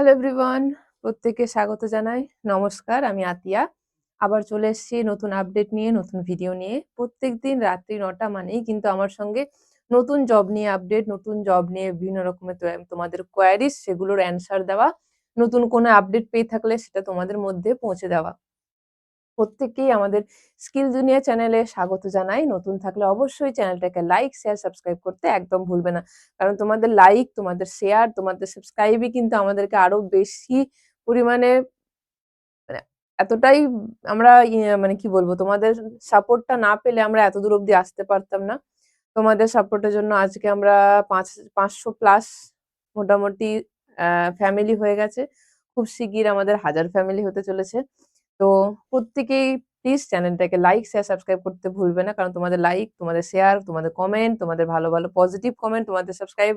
Hello everyone প্রত্যেকে স্বাগত জানাই। নমস্কার, আমি আতিয়া। আবার চলে এসেছি নতুন আপডেট নিয়ে, নতুন ভিডিও নিয়ে। প্রত্যেক দিন রাত্রি নটা মানেই কিন্তু আমার সঙ্গে নতুন জব নিয়ে আপডেট নতুন জব নিয়ে বিভিন্ন রকমের তোমাদের কোয়ারিজ সেগুলোর অ্যান্সার দেওয়া, নতুন কোনো আপডেট পেয়ে থাকলে সেটা তোমাদের মধ্যে পৌঁছে দেওয়া। প্রত্যেককেই আমাদের স্কিল দুনিয়া চ্যানেলে স্বাগত জানাই। নতুন থাকলে অবশ্যই চ্যানেলটাকে লাইক, শেয়ার, সাবস্ক্রাইব করতে একদম ভুলবে না। কারণ তোমাদের লাইক, তোমাদের শেয়ার, তোমাদের সাবস্ক্রাইবই কিন্তু আমাদেরকে আরও বেশি পরিমাণে মানে এতটাই আমরা মানে কি বলব, তোমাদের সাপোর্টটা না পেলে আমরা এত দূর অব্দি আসতে পারতাম না। তোমাদের সাপোর্টের জন্য আজকে আমরা পাঁচ, পাঁচশো প্লাস মোটামুটি ফ্যামিলি হয়ে গেছে। খুব শিগগির আমাদের হাজার ফ্যামিলি হতে চলেছে। তো প্রত্যেকেই প্লিজ চ্যানেলটাকে লাইক শেয়ার সাবস্ক্রাইব করতে ভুলবে না। কারণ তোমাদের লাইক তোমাদের শেয়ার তোমাদের কমেন্ট তোমাদের ভালো ভালো পজিটিভ কমেন্ট তোমাদের সাবস্ক্রাইব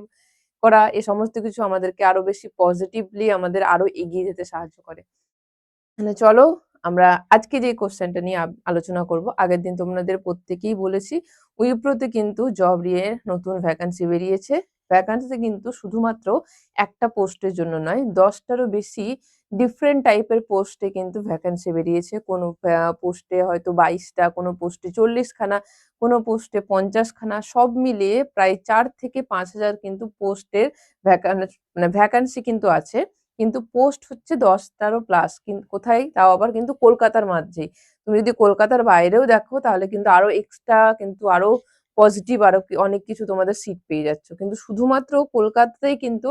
করা এই সমস্ত কিছু আমাদেরকে আরও বেশি পজিটিভলি আমাদের আরও এগিয়ে যেতে সাহায্য করে। মানে চলো, আমরা আজকে যে কোশ্চেনটা নিয়ে আলোচনা করব, আগের দিন তোমাদের প্রত্যেকেই বলেছি, উইপ্রোতে কিন্তু জব নিয়ে নতুন ভ্যাকান্সি বেরিয়েছে। ভ্যাকান্সি কিন্তু শুধুমাত্র একটা পোস্টের জন্য নয়, দশটারও বেশি ডিফারেন্ট টাইপের পোস্টে কিন্তু ভ্যাকান্সি বেরিয়েছে। কোনো পোস্টে হয়তো বাইশটা, কোনো পোস্টে চল্লিশখানা, কোনো পোস্টে পঞ্চাশখানা, সব মিলিয়ে প্রায় চার থেকে পাঁচ হাজার কিন্তু পোস্টের মানে ভ্যাকান্সি কিন্তু আছে। কিন্তু পোস্ট হচ্ছে দশটারও প্লাস কিন্তু কোথায়? তাও আবার কিন্তু কলকাতার মাঝেই। তুমি যদি কলকাতার বাইরেও দেখো, তাহলে কিন্তু আরও এক্সট্রা কিন্তু আরও পজিটিভ আরও অনেক কিছু তোমাদের সিট পেয়ে যাচ্ছ। কিন্তু শুধুমাত্র কলকাতাতেই কিন্তু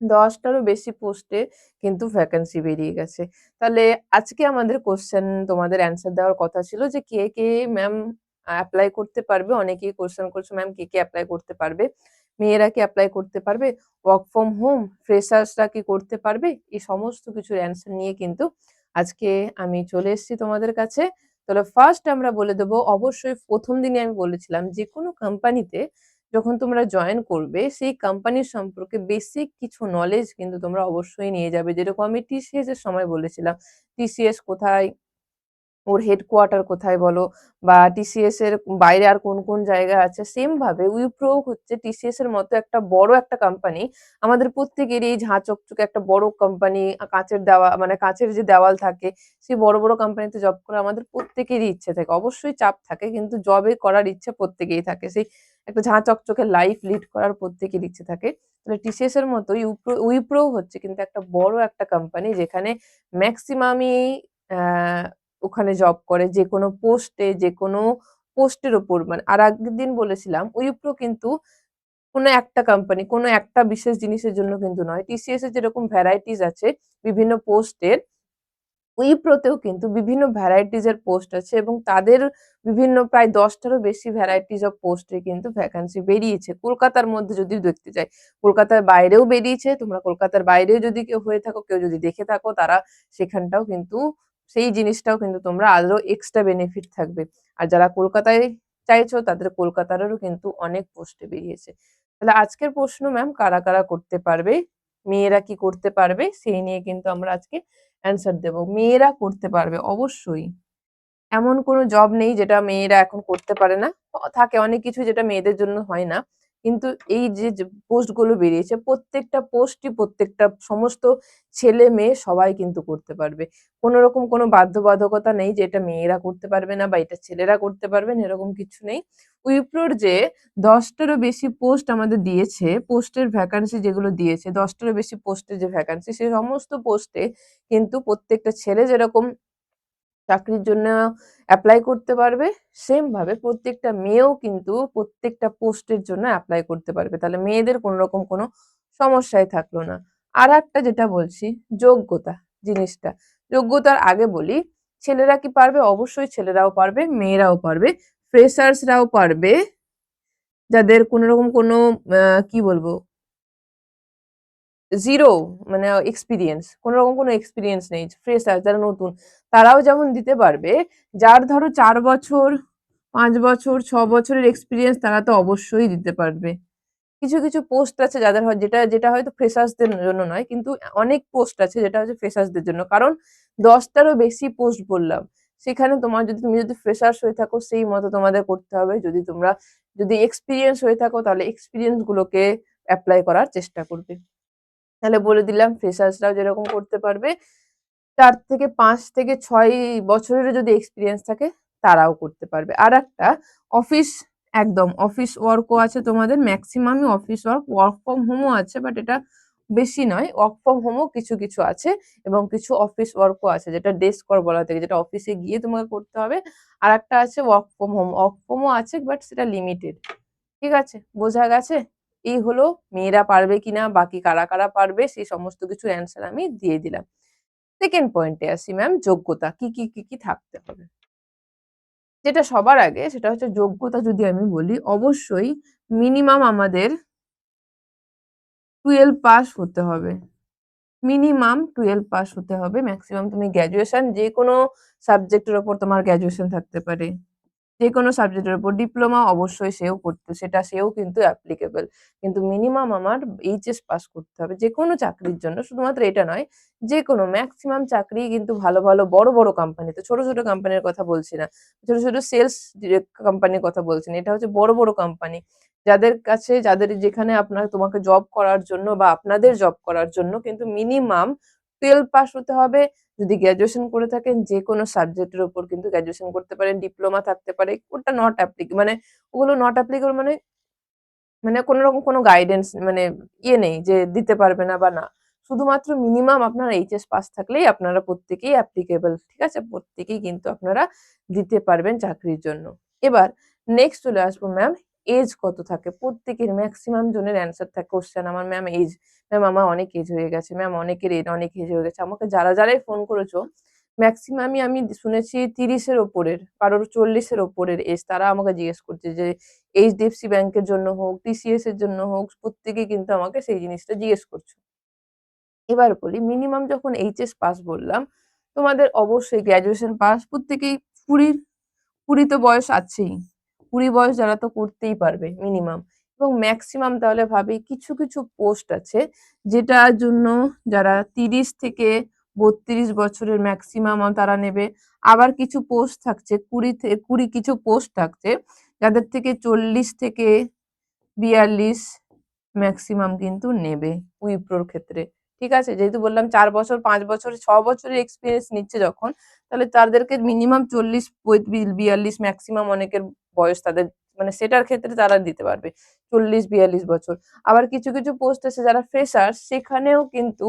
দশটারও বেশি পোস্টে কিন্তু ভ্যাকান্সি বেরিয়ে গেছে। তাহলে আজকে আমাদের কোশ্চেন তোমাদের অ্যান্সার দেওয়ার কথা ছিল যে কে কে ম্যাম অ্যাপ্লাই করতে পারবে? অনেকেই কোশ্চেন করছে ম্যাম কে কে অ্যাপ্লাই করতে পারবে? মেয়েরা কি অ্যাপ্লাই করতে পারবে? ওয়ার্ক ফ্রম হোম ফ্রেশার্সরা কি করতে পারবে? এই সমস্ত কিছুর অ্যান্সার নিয়ে কিন্তু আজকে আমি চলে এসেছি তোমাদের কাছে। তাহলে ফার্স্ট আমরা বলে দেবো, অবশ্যই প্রথম দিনে আমি বলেছিলাম যে, কোনো কোম্পানিতে যখন তোমরা জয়েন করবে, সেই কোম্পানির সম্পর্কে বেসিক কিছু নলেজ কিন্তু তোমরা অবশ্যই নিয়ে যাবে। যেরকম আমি টিসিএস এর সময় বলেছিলাম টিসিএস কোথায় ওর হেডকোয়ার্টার কোথায় বলো? বা টিসিএস এর বাইরে আর কোন কোন জায়গা আছে? সেম ভাবে উইপ্রো হচ্ছে টিসিএস এর মতো একটা বড় একটা কোম্পানি আমাদের প্রত্যেকেরই ঝাঁ চকচকে একটা বড় কোম্পানি কাঁচের দেওয়া মানে কাঁচের যে দেওয়াল থাকে, সেই বড় বড় কোম্পানিতে জব করা আমাদের প্রত্যেকেরই ইচ্ছে থাকে। অবশ্যই চাপ থাকে, কিন্তু জবে করার ইচ্ছে প্রত্যেকেই থাকে। সেই একটা ঝাঁ চকচকে লাইফ লিড করার প্রত্যেকের ইচ্ছে থাকে। তাহলে টিসিএস এর মতো উইপ্রো উইপ্রো হচ্ছে কিন্তু একটা বড় একটা কোম্পানি যেখানে ম্যাক্সিমামই ওখানে জব করে, যে কোনো পোস্টে যে কোনো পোস্টের ওপর মানে আর আগের দিন বলেছিলাম উইপ্রো কিন্তু কোনো একটা কোম্পানি কোনো একটা বিশেষ জিনিসের জন্য কিন্তু নয়। টিসিএস এর যেরকম ভ্যারাইটিস আছে বিভিন্ন পোস্টের উইপ্রোতেও কিন্তু বিভিন্ন ভ্যারাইটিস এর পোস্ট আছে এবং তাদের বিভিন্ন প্রায় দশটারও বেশি ভ্যারাইটিস অফ পোস্টে কিন্তু ভ্যাকান্সি বেরিয়েছে। কলকাতার মধ্যে যদি দেখতে চাই, কলকাতার বাইরেও বেরিয়েছে, তোমরা কলকাতার বাইরেও যদি কেউ হয়ে থাকো, কেউ যদি দেখে থাকো, তারা সেখানটাও কিন্তু সেই জিনিসটাও কিন্তু তোমরা আরও এক্সট্রা বেনিফিট থাকবে। আর যারা কলকাতায় চাইছো, তাদের কলকাতারও কিন্তু অনেক পোস্টে বেরিয়েছে। তাহলে আজকের প্রশ্ন ম্যাম কারা কারা করতে পারবে? মেয়েরা কি করতে পারবে? সেই নিয়ে কিন্তু আমরা আজকে অ্যান্সার দেব। মেয়েরা করতে পারবে, অবশ্যই। এমন কোনো জব নেই যেটা মেয়েরা এখন করতে পারে না। থাকে অনেক কিছু যেটা মেয়েদের জন্য হয় না। কিন্তু এই যে পোস্টগুলো বেরিয়েছে, প্রত্যেকটা পোস্টই প্রত্যেকটা সমস্ত ছেলে মেয়ে সবাই কিন্তু করতে পারবে। কোনো রকম কোনো বাধ্যবাধকতা নেই যে এটা মেয়েরা করতে পারবে না বা এটা ছেলেরা করতে পারবেন এরকম কিছু নেই। উইপ্রোর যে দশটারও বেশি পোস্ট আমাদের দিয়েছে পোস্টের ভ্যাকান্সি যেগুলো দিয়েছে, দশটারও বেশি পোস্টের যে ভ্যাকান্সি সেই সমস্ত পোস্টে কিন্তু প্রত্যেকটা ছেলে যেরকম চাকরির জন্য অ্যাপ্লাই করতে পারবে। সেম ভাবে প্রত্যেকটা মেয়েও কিন্তু প্রত্যেকটা পোস্টের জন্য অ্যাপ্লাই করতে পারবে। তাহলে মেয়েদের কোনো রকম কোনো সমস্যায় থাকল না। আর একটা যেটা বলছি, যোগ্যতা জিনিসটা। যোগ্যতার আগে বলি, ছেলেরা কি পারবে? অবশ্যই ছেলেরাও পারবে, মেয়েরাও পারবে ফ্রেশার্সরাও পারবে। যাদের কোনো রকম কোনো কি বলব জিরো মানে এক্সপিরিয়েন্স কোনো রকম কোনো এক্সপিরিয়েন্স নেই ফ্রেশার যারা নতুন, তারাও যেমন দিতে পারবে, যার ধরো চার বছর, পাঁচ বছর, ছ বছরের এক্সপিরিয়েন্স তারা তো অবশ্যই দিতে পারবে। কিছু কিছু পোস্ট আছে যাদের হয়, যেটা যেটা হয়তো ফ্রেশার্সদের জন্য নয়, কিন্তু অনেক পোস্ট আছে যেটা হচ্ছে ফ্রেশার্সদের জন্য। কারণ দশটারও বেশি পোস্ট বললাম, সেখানে তোমার যদি, তুমি যদি ফ্রেশার্স হয়ে থাকো, সেই মতো তোমাদের করতে হবে। যদি তোমরা, যদি এক্সপিরিয়েন্স হয়ে থাকো, তাহলে এক্সপিরিয়েন্স গুলোকে অ্যাপ্লাই করার চেষ্টা করবে। তাহলে বলে দিলাম ফ্রেশার্সরাও যেরকম করতে পারবে। চার থেকে পাঁচ থেকে ছয় বছরেরও যদি এক্সপিরিয়েন্স থাকে, তারাও করতে পারবে। আর একটা অফিস একদম অফিস ওয়ার্কও আছে তোমাদের। ম্যাক্সিমামই অফিস ওয়ার্ক ওয়ার্ক ফ্রম হোমও আছে বাট এটা বেশি নয়। ওয়ার্ক ফ্রম হোমও কিছু কিছু আছে এবং কিছু অফিস ওয়ার্কও আছে, যেটা ডেস্ক ওয়ার্ক বলা থেকে, যেটা অফিসে গিয়ে তোমাকে করতে হবে। আর একটা আছে ওয়ার্ক ফ্রম হোম ওয়ার্ক ফ্রমও আছে বাট সেটা লিমিটেড ঠিক আছে? বোঝা গেছে? এই হলো মেয়েরা পারবে কিনা, বাকি কারা কারা পারবে, সেই সমস্ত কিছু অ্যান্সার আমি দিয়ে দিলাম। সেকেন্ড পয়েন্টে আসি ম্যাম যোগ্যতা, কি কি কি কি থাকতে হবে? যেটা সবার আগে, সেটা হচ্ছে যোগ্যতা যদি আমি বলি, অবশ্যই মিনিমাম আমাদের টুয়েলভ পাস হতে হবে। মিনিমাম টুয়েলভ পাস হতে হবে ম্যাক্সিমাম তুমি গ্র্যাজুয়েশন যে কোনো সাবজেক্টের ওপর তোমার গ্র্যাজুয়েশন থাকতে পারে। যে কোনো সাবজেক্টের উপর ডিপ্লোমা অবশ্যই সেও করতে, সেটা সেও কিন্তু অ্যাপ্লিকেবল কিন্তু মিনিমাম আমার এইচএস পাস করতে হবে যে কোনো চাকরির জন্য, শুধুমাত্র এটা নয় যে কোনো ম্যাক্সিমাম চাকরি কিন্তু ভালো ভালো, বড় বড় কোম্পানিতে ছোট ছোট কোম্পানির কথা বলছি না, ছোট ছোট সেলস কোম্পানির কথা বলছি না, এটা হচ্ছে বড় বড় কোম্পানি যাদের কাছে, যাদের যেখানে আপনার, তোমাকে জব করার জন্য বা আপনাদের জব করার জন্য কিন্তু মিনিমাম টুয়েলভ পাস হতে হবে। যদি গ্র্যাজুয়েশন করে থাকেন যে কোনো সাবজেক্টের উপর কিন্তু গ্র্যাজুয়েশন করতে পারেন ডিপ্লোমা থাকতে পারে, ওটা নট অ্যাপ্লিক মানে ওগুলো নট অ্যাপ্লিকেবল মানে মানে কোনো রকম কোনো গাইডেন্স মানে ইয়ে নেই যে দিতে পারবে না বা না। শুধুমাত্র মিনিমাম আপনার এইচএস পাস থাকলেই আপনারা প্রত্যেকেই অ্যাপ্লিকেবল ঠিক আছে? প্রত্যেকেই কিন্তু আপনারা দিতে পারবেন চাকরির জন্য। এবার নেক্সট চলে আসব ম্যাম এজ কত থাকে? প্রত্যেকের ম্যাক্সিমাম জনের অ্যান্সার থাকে কোশ্চেন আমার ম্যাম এজ ম্যাম আমার অনেক এজ হয়ে গেছে ম্যাম অনেকের এজ অনেক এজ হয়ে গেছে। আমাকে যারা যারাই ফোন করেছ ম্যাক্সিমামই আমি শুনেছি তিরিশের ওপরের, কারোর চল্লিশের ওপরের এজ তারা আমাকে জিজ্ঞেস করছে যে এইচডিএফসি ব্যাংকের জন্য হোক টিসিএস এর জন্য হোক প্রত্যেকেই কিন্তু আমাকে সেই জিনিসটা জিজ্ঞেস করছ। এবার বলি মিনিমাম যখন এইচএস পাস বললাম, তোমাদের অবশ্যই গ্র্যাজুয়েশন পাস প্রত্যেকেই কুড়ির কুড়ি তো বয়স আছেই। কুড়ি বয়স যারা তো করতেই পারবে মিনিমাম এবং ম্যাক্সিমাম তাহলে ভাবি কিছু কিছু পোস্ট আছে যেটার জন্য যারা তিরিশ থেকে বত্রিশ বছরের ম্যাক্সিমাম তারা নেবে। আবার কিছু পোস্ট থাকছে, কুড়ি থেকে কুড়ি কিছু পোস্ট থাকছে যাদের থেকে চল্লিশ থেকে বিয়াল্লিশ ম্যাক্সিমাম কিন্তু নেবে। উইপ্রোর ক্ষেত্রে ঠিক আছে? যেহেতু বললাম চার বছর, পাঁচ বছর, ছ বছরের এক্সপিরিয়েন্স নিচ্ছে যখন, তাহলে তাদেরকে মিনিমাম চল্লিশ বিয়াল্লিশ ম্যাক্সিমাম অনেকের বয়স তাদের মানে সেটার ক্ষেত্রে তারা দিতে পারবে, চল্লিশ, বিয়াল্লিশ বছর। আবার কিছু কিছু পোস্ট আছে যারা ফ্রেশার সেখানেও কিন্তু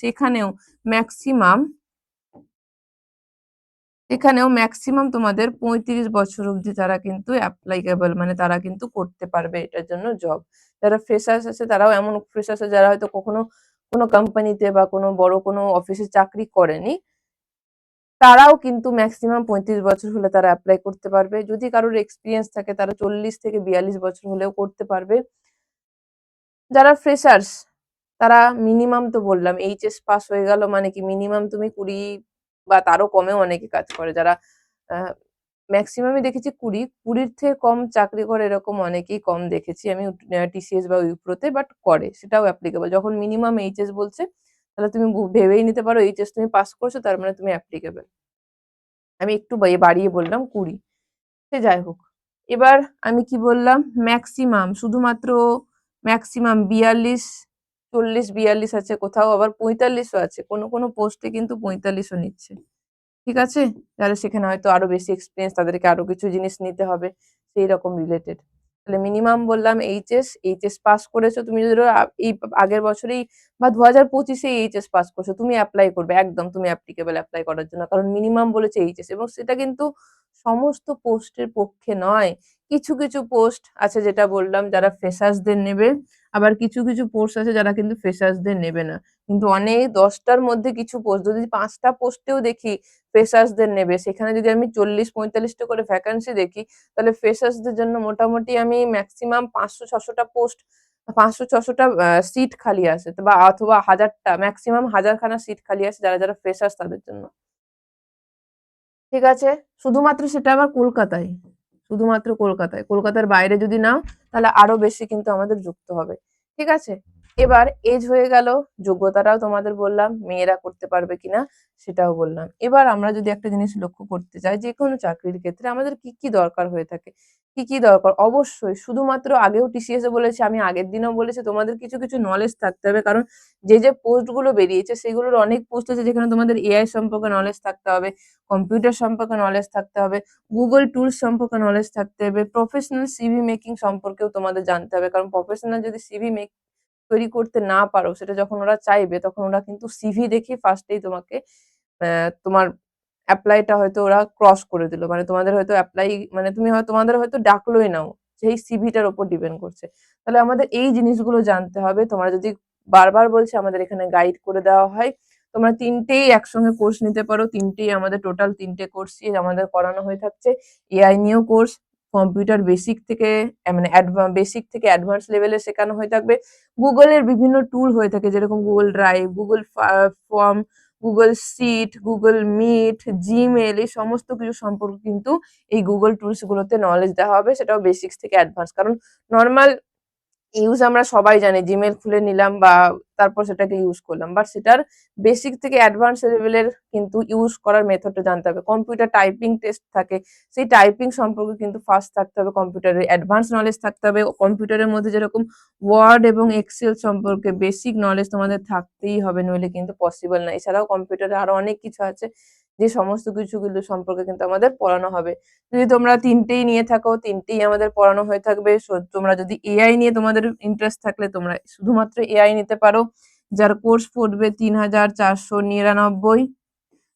সেখানেও ম্যাক্সিমাম এখানেও ম্যাক্সিমাম তোমাদের পঁয়ত্রিশ বছর অবধি তারা কিন্তু অ্যাপ্লাইকেবল মানে তারা কিন্তু করতে পারবে এটার জন্য জব যারা ফ্রেশার্স আছে তারাও এমন ফ্রেশার্স আছে যারা হয়তো কখনো কোনো কোম্পানিতে বা কোনো বড় কোনো অফিসে চাকরি করেনি, তারাও কিন্তু ম্যাক্সিমাম পঁয়ত্রিশ বছর হলে তারা অ্যাপ্লাই করতে পারবে। যদি কারোর এক্সপিরিয়েন্স থাকে, তারা চল্লিশ থেকে বিয়াল্লিশ বছর হলেও করতে পারবে। যারা ফ্রেশার্স তারা মিনিমাম তো বললাম এইচএস পাস হয়ে গেল মানে কি মিনিমাম তুমি কুড়ি বা তারও কমেও অনেকে কাজ করে। যারা ম্যাক্সিমামই দেখেছি কুড়ি, কুড়ির থেকে কম চাকরি করে এরকম অনেকেই কম দেখেছি। আমি টিসিএস বা উইপ্রোতে বাট করে, সেটাও অ্যাপ্লিকেবল যখন মিনিমাম এইচএস বলছে, তাহলে তুমি ভেবেই নিতে পারো এইচএস তুমি পাস করছ, তার মানে তুমি অ্যাপ্লিকেবল আমি একটু বাড়িয়ে বললাম কুড়ি। সে যাই হোক, এবার আমি কি বললাম? ম্যাক্সিমাম শুধুমাত্র ম্যাক্সিমাম বিয়াল্লিশ, চল্লিশ, বিয়াল্লিশ আছে কোথাও, আবার পঁয়তাল্লিশও আছে। কোনো কোনো পোস্টে কিন্তু পঁয়তাল্লিশও নিচ্ছে। ঠিক আছে? তাহলে সেখানে হয়তো আরও বেশি এক্সপিরিয়েন্স তাদেরকে আরও কিছু জিনিস নিতে হবে সেই রকম রিলেটেড তাহলে মিনিমাম বললাম এইচএস এইচএস পাস করেছ, তুমি যদি এই আগের বছরেই বা দু হাজার পঁচিশে এইচএস পাস করছ, তুমি অ্যাপ্লাই করবে, একদম তুমি অ্যাপ্লিকেবল অ্যাপ্লাই করার জন্য। কারণ মিনিমাম বলেছে এইচএস এবং সেটা কিন্তু সমস্ত পোস্টের পক্ষে নয়। কিছু কিছু পোস্ট আছে যেটা বললাম যারা ফ্রেশার্সদের নেবে, আবার কিছু কিছু পোস্ট আছে যারা কিন্তু ফ্রেশার্সদের নেবে না। কিন্তু অনেক দশটার মধ্যে কিছু পোস্ট যদি পাঁচটা পোস্টেও দেখি ফ্রেশার্সদের নেবে, সেখানে যদি আমি চল্লিশ পঁয়তাল্লিশটা করে ভ্যাকান্সি দেখি, তাহলে ফ্রেশার্সদের জন্য মোটামুটি আমি ম্যাক্সিমাম পাঁচশো ছশোটা পোস্ট পাঁচশো ছশোটা সিট খালি আছে, বা অথবা হাজারটা ম্যাক্সিমাম হাজারখানা সিট খালি আছে যারা যারা ফ্রেশার্স তাদের জন্য। ঠিক আছে? শুধুমাত্র সেটা আবার কলকাতায়। শুধুমাত্র কলকাতায়। কলকাতার বাইরে যদি নাও, তাহলে আরও বেশি কিন্তু আমাদের যুক্ত হবে। ঠিক আছে? এবার এজ হয়ে গেল, যোগ্যতাটাও তোমাদের বললাম, মেয়েরা করতে পারবে কিনা সেটাও বললাম। এবার আমরা যদি একটা জিনিস লক্ষ্য করতে চাই যে কোনো চাকরির ক্ষেত্রে আমাদের কি কি দরকার হয়ে থাকে, কি কি দরকার? অবশ্যই শুধুমাত্র আগেও টিসিএস এ বলেছে, আমি আগের দিনও বলেছি, তোমাদের কিছু কিছু নলেজ থাকতে হবে, কারণ যে যে পোস্টগুলো বেরিয়েছে, সেগুলোর অনেক পোস্ট আছে যেখানে তোমাদের এআই সম্পর্কে নলেজ থাকতে হবে কম্পিউটার সম্পর্কে নলেজ থাকতে হবে গুগল টুলস সম্পর্কে নলেজ থাকতে হবে প্রফেশনাল সিভি মেকিং সম্পর্কেও তোমাদের জানতে হবে, কারণ প্রফেশনাল যদি সিভি মেক তৈরি করতে না পারো, সেটা যখন ওরা চাইবে, তখন ওরা কিন্তু সিভি দেখে ফার্স্টেই তোমাকে তোমার অ্যাপ্লাইটা হয়তো ওরা ক্রস করে দিল। মানে তোমাদের হয়তো অ্যাপ্লাই মানে তুমি হয়তো তোমাদের হয়তো ডাকলোই নাও সেই সিভিটার ওপর ডিপেন্ড করছে। তাহলে আমাদের এই জিনিসগুলো জানতে হবে। তোমরা যদি বারবার বলছে আমাদের এখানে গাইড করে দেওয়া হয়, তোমরা তিনটেই একসঙ্গে কোর্স নিতে পারো। তিনটেই আমাদের টোটাল তিনটে কোর্সই আমাদের করানো হয়ে থাকছে। এআই নিয়েও কোর্স কম্পিউটার বেসিক থেকে মানে বেসিক থেকে অ্যাডভান্স লেভেলে শেখানো হয়ে থাকবে। গুগলের বিভিন্ন টুল হয়ে থাকে, যেরকম Google Drive, Google Form, Google Sheet Google Meet Gmail এই সমস্ত কিছু সম্পর্কে কিন্তু এই গুগল টুলস গুলোতে নলেজ দেওয়া হবে। সেটাও বেসিক্স থেকে অ্যাডভান্স কারণ নর্মাল ইউজ আমরা সবাই জানি জিমেল খুলে নিলাম বা তারপর সেটাকে ইউজ করলাম। বাট সেটার বেসিক থেকে অ্যাডভান্স লেভেলের কিন্তু ইউজ করার মেথডটা জানতে হবে। কম্পিউটার টাইপিং টেস্ট থাকে। সেই টাইপিং সম্পর্কে কিন্তু ফার্স্ট থাকতে হবে। কম্পিউটারের অ্যাডভান্স নলেজ থাকতে হবে। কম্পিউটারের মধ্যে যেরকম ওয়ার্ড এবং এক্সেল সম্পর্কে বেসিক নলেজ তোমাদের থাকতেই হবে। নইলে কিন্তু পসিবল না। এছাড়াও কম্পিউটারে আরও অনেক কিছু আছে। যে সমস্ত কিছুগুলো সম্পর্কে কিন্তু আমাদের পড়ানো হবে। যদি তোমরা তিনটেই নিয়ে থাকো, তিনটেই আমাদের পড়ানো হয়ে থাকবে। তোমরা যদি এআই নিয়ে তোমাদের ইন্টারেস্ট থাকলে তোমরা শুধুমাত্র এআই নিতে পারো। যার কোর্স পড়বে তিন হাজার চারশো নিরানব্বই।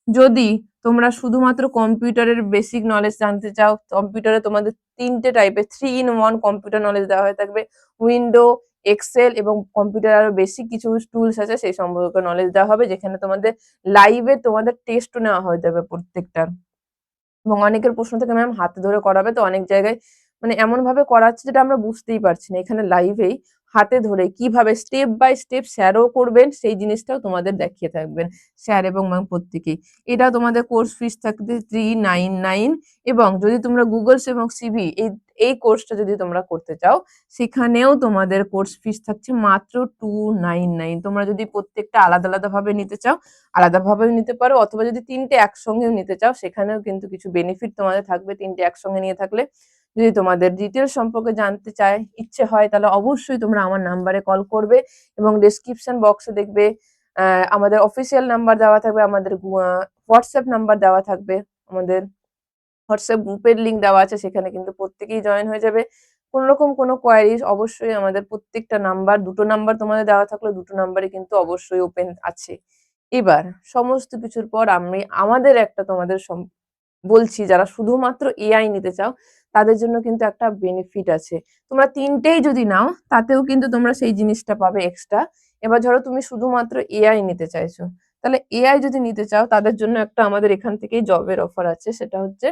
যদি তোমরা শুধুমাত্র কম্পিউটারের বেসিক নলেজ জানতে চাও, কম্পিউটারে তোমাদের তিনটে টাইপের three in one computer knowledge দেওয়া হয়ে থাকবে। উইন্ডো এক্সেল এবং কম্পিউটার আরও বেশি কিছু টুলস আছে, সেই সম্পর্কে নলেজ দেওয়া হবে, যেখানে তোমাদের লাইভে তোমাদের টেস্টও নেওয়া হয়ে যাবে প্রত্যেকটার এবং অনেকের প্রশ্ন থেকে ম্যাম হাতে ধরে করাবে তো? অনেক জায়গায় মানে এমন ভাবে করাচ্ছে যেটা আমরা বুঝতেই পারছি না। এখানে লাইভেই হাতে ধরে কীভাবে স্টেপ বাই স্টেপ স্যারও করবেন, সেই জিনিসটাও তোমাদের দেখিয়ে থাকবেন স্যার এবং ম্যাম প্রত্যেকেই। এটা তোমাদের কোর্স ফিস থাকবে থ্রি নাইন নাইন এবং যদি তোমরা গুগলস এবং সিভি এই এই কোর্সটা যদি তোমরা করতে চাও, সেখানেও তোমাদের কোর্স ফিস থাকছে মাত্র টু নাইন নাইন তোমরা যদি প্রত্যেকটা আলাদা আলাদা ভাবে নিতে চাও, আলাদাভাবেও নিতে পারো, অথবা যদি তিনটে একসঙ্গেও নিতে চাও, সেখানেও কিন্তু কিছু বেনিফিট তোমাদের থাকবে, তিনটে একসঙ্গে নিয়ে থাকলে। যদি তোমাদের ডিটেলস সম্পর্কে জানতে চায়, ইচ্ছে হয়, তাহলে অবশ্যই তোমরা আমার নাম্বারে কল করবে এবং ডেসক্রিপশন বক্সে দেখবে আমাদের অফিসিয়াল নাম্বার দেওয়া থাকবে, আমাদের হোয়াটসঅ্যাপ নাম্বার দেওয়া থাকবে, আমাদের হোয়াটসঅ্যাপ গ্রুপের লিংক দেওয়া আছে, সেখানে কিন্তু প্রত্যেকেই জয়েন হয়ে যাবে। কোনো রকম কোনো কোয়ারিজ অবশ্যই আমাদের প্রত্যেকটা নাম্বার দুটো নাম্বার তোমাদের দেওয়া থাকলে, দুটো নাম্বারে কিন্তু অবশ্যই ওপেন আছে। এবার, সমস্ত কিছুর পর আমি, আমাদের একটা তোমাদের বলছি, যারা শুধুমাত্র এআই নিতে চাও তাদের জন্য কিন্তু একটা বেনিফিট আছে। তোমরা তিনটেই যদি নাও, তাতেও কিন্তু তোমরা সেই জিনিসটা পাবে এক্সট্রা এবার ধরো তুমি শুধুমাত্র এআই নিতে চাইছো। তাহলে এআই যদি নিতে চাও, তাদের জন্য একটা আমাদের এখান থেকেই জবের অফার আছে। সেটা হচ্ছে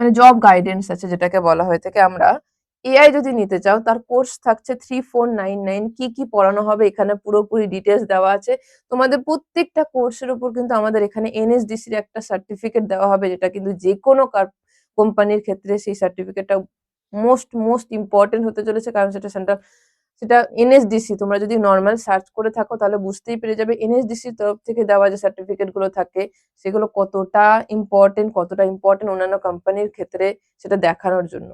মানে জব গাইডেন্স আছে, যেটাকে বলা হয়ে থাকে আমরা। এআই যদি নিতে চাও, তার কোর্স থাকছে থ্রি ফোর নাইন নাইন কি কি পড়ানো হবে, এখানে পুরোপুরি ডিটেলস দেওয়া আছে। তোমাদের প্রত্যেকটা কোর্সের উপর কিন্তু আমাদের এখানে এনএসডিসির একটা সার্টিফিকেট দেওয়া হবে, যেটা কিন্তু যে কোনো কোম্পানির ক্ষেত্রে সেই সার্টিফিকেটটা মোস্ট মোস্ট ইম্পর্টেন্ট হতে চলেছে, কারণ সেটা সেন্টার সেটা এনএসডিসি তোমরা যদি নর্মাল সার্চ করে থাকো তাহলে বুঝতেই পেরে যাবে এনএসডিসির তরফ থেকে দেওয়া যে সার্টিফিকেটগুলো থাকে, সেগুলো কতটা ইম্পর্টেন্ট কতটা ইম্পর্টেন্ট অন্যান্য কোম্পানির ক্ষেত্রে সেটা দেখানোর জন্য।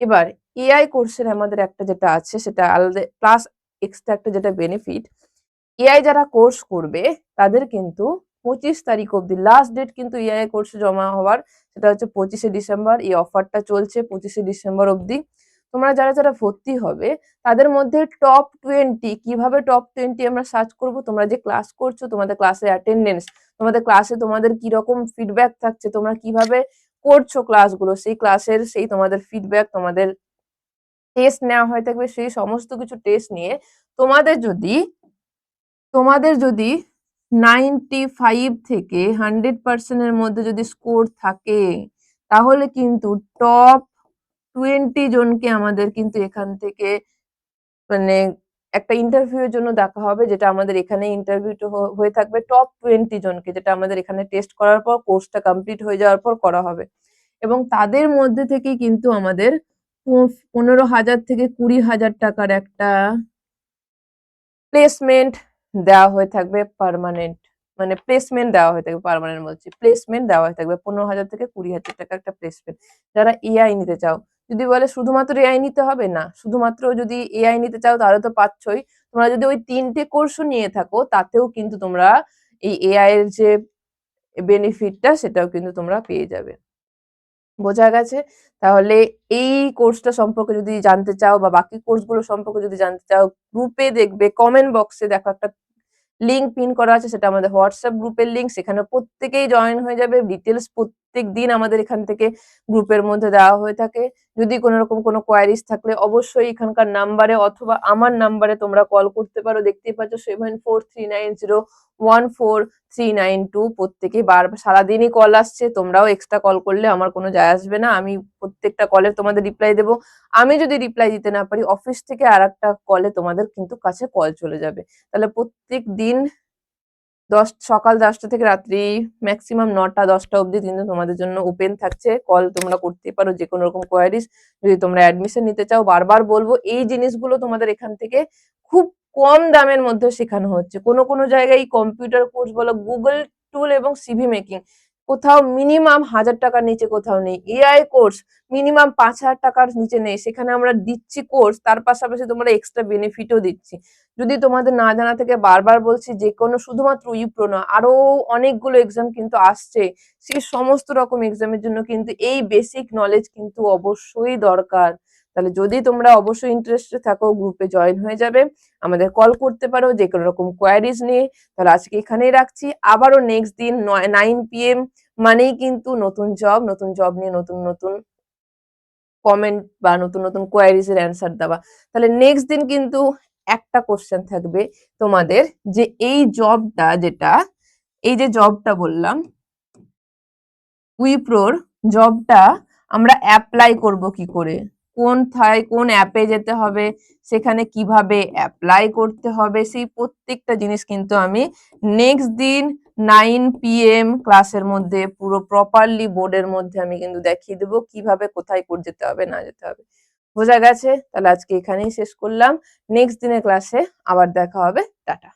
এবার এআই কোর্সের আমাদের একটা যেটা আছে, সেটা আলাদা প্লাস এক্সট্রা একটা যেটা বেনিফিট এআই যারা কোর্স করবে, তাদের কিন্তু পঁচিশ তারিখ অবধি লাস্ট ডেট কিন্তু এআই কোর্সে জমা হওয়ার, সেটা হচ্ছে পঁচিশে ডিসেম্বর, এই অফারটা চলছে পঁচিশে ডিসেম্বর অবধি। তোমরা যারা যারা ভর্তি হবে, তাদের মধ্যে টপ টোয়েন্টি কীভাবে টপ টোয়েন্টি আমরা সার্চ করব, তোমরা যে ক্লাস করছ, তোমাদের ক্লাসের অ্যাটেন্ডেন্স তোমাদের ক্লাসে তোমাদের কীরকম ফিডব্যাক থাকছে, তোমরা কীভাবে করছ ক্লাসগুলো সেই ক্লাসের সেই তোমাদের ফিডব্যাক তোমাদের টেস্ট নেওয়া হয়ে থাকবে, সেই সমস্ত কিছু টেস্ট নিয়ে তোমাদের যদি তোমাদের যদি নাইনটি ফাইভ থেকে হান্ড্রেড পার্সেন্টের মধ্যে যদি স্কোর থাকে, তাহলে কিন্তু টপ টোয়েন্টি জনকে আমাদের কিন্তু এখান থেকে মানে একটা ইন্টারভিউ এর জন্য দেখা হবে, যেটা আমাদের এখানে ইন্টারভিউ হয়ে থাকবে টপ টোয়েন্টি জনকে, যেটা আমাদের এখানে টেস্ট করার পর কোর্সটা কমপ্লিট হয়ে যাওয়ার পর করা হবে। এবং তাদের মধ্যে থেকেই কিন্তু আমাদের পনেরো হাজার থেকে কুড়ি হাজার টাকার একটা প্লেসমেন্ট দেওয়া হয়ে থাকবে পার্মানেন্ট মানে প্লেসমেন্ট দেওয়া হয়ে থাকবে পার্মানেন্ট বলছি। প্লেসমেন্ট দেওয়া হয়ে থাকবে পনেরো হাজার থেকে কুড়ি হাজার টাকা একটা প্লেসমেন্ট যারা এআই নিতে চাও, যদি বলে শুধুমাত্র এআই নিতে হবে? না, শুধুমাত্র যদি এআই নিতে চাও তাহলে তো পাচ্ছই। তোমরা যদি ওই তিনটে কোর্সও নিয়ে থাকো, তাতেও কিন্তু তোমরা এই এআই এর যে বেনিফিটটা সেটাও কিন্তু তোমরা পেয়ে যাবে। বোঝা গেছে। তাহলে এই কোর্সটা সম্পর্কে যদি জানতে চাও বা বাকি কোর্সগুলো সম্পর্কে যদি জানতে চাও গ্রুপে দেখবে কমেন্ট বক্সে দেখো একটা লিঙ্ক পিন করা আছে, সেটা আমাদের হোয়াটসঅ্যাপ গ্রুপের লিঙ্ক সেখানে প্রত্যেকেই জয়েন হয়ে যাবে ডিটেলস প্রত্যেক দিন আমাদের এখান থেকে গ্রুপের মধ্যে দেওয়া হয়ে থাকে। যদি কোনো রকম কোনো কোয়ারিজ থাকলে অবশ্যই এখানকার নাম্বারে অথবা আমার নাম্বারে তোমরা কল করতে পারো। দেখতেই পাচ্ছ seven four three nine zero one four three nine two প্রত্যেকে বার সারাদিনই কল আসছে। তোমরাও এক্সট্রা কল করলে আমার কোনো যায় আসবে না। আমি প্রত্যেকটা কলে তোমাদের রিপ্লাই দেবো। আমি যদি রিপ্লাই দিতে না পারি অফিস থেকে আর একটা কলে তোমাদের কিন্তু কাছে কল চলে যাবে। তাহলে প্রত্যেক দিন দশ, সকাল দশটা থেকে রাত্রি ম্যাক্সিমাম নটা, দশটা অবধি কিন্তু তোমাদের জন্য ওপেন থাকছে। কল তোমরা করতে পারো যে কোনো রকম কোয়ারিজ যদি তোমরা অ্যাডমিশন নিতে চাও, বারবার বলব, এই জিনিসগুলো তোমাদের এখান থেকে খুব কম দামের মধ্যে শেখানো হচ্ছে। কোনো কোনো জায়গায় কম্পিউটার কোর্স বলো গুগল টুল এবং সিভি মেকিং কোথাও মিনিমাম হাজার টাকার নিচে কোথাও নেই। এআই কোর্স মিনিমাম পাঁচ হাজার টাকার নিচে নেই। সেখানে আমরা দিচ্ছি কোর্স তার পাশাপাশি তোমরা এক্সট্রা বেনিফিটও দিচ্ছি। যদি তোমাদের না জানা থেকে, বারবার বলছি যে কোনো শুধুমাত্র ইউপ্রো না আরও অনেকগুলো এক্সাম কিন্তু আসছে। সেই সমস্ত রকম এক্সামের জন্য কিন্তু এই বেসিক নলেজ কিন্তু অবশ্যই দরকার। তাহলে যদি তোমরা অবশ্যই ইন্টারেস্টেড থাকো গ্রুপে জয়েন হয়ে যাবে। আমাদের কল করতে পারো যে কোনো রকম কোয়ারিজ নিয়ে। তাহলে আজকে এখানেই রাখছি। আবারও নেক্সট দিন নাইন পিএম মানেই কিন্তু নতুন জব নতুন জব নিয়ে নতুন নতুন কমেন্ট বা নতুন নতুন কোয়ারিজ এর অ্যান্সার দেওয়া। তাহলে নেক্সট দিন কিন্তু একটা কোশ্চেন থাকবে তোমাদের যে এই জবটা যেটা, এই যে জবটা বললাম উইপ্রোর জবটা আমরা অ্যাপ্লাই করব কি করে? কোন থায় কোন অ্যাপে যেতে হবে, সেখানে কীভাবে অ্যাপ্লাই করতে হবে, সেই প্রত্যেকটা জিনিস কিন্তু আমি নেক্সট দিন নাইন পিএম ক্লাসের মধ্যে পুরো প্রপারলি বোর্ডের মধ্যে আমি কিন্তু দেখিয়ে দেবো কীভাবে কোথায় করে যেতে হবে, না যেতে হবে। বোঝা গেছে? তাহলে আজকে এখানেই শেষ করলাম। নেক্সট দিনের ক্লাসে আবার দেখা হবে। টাটা।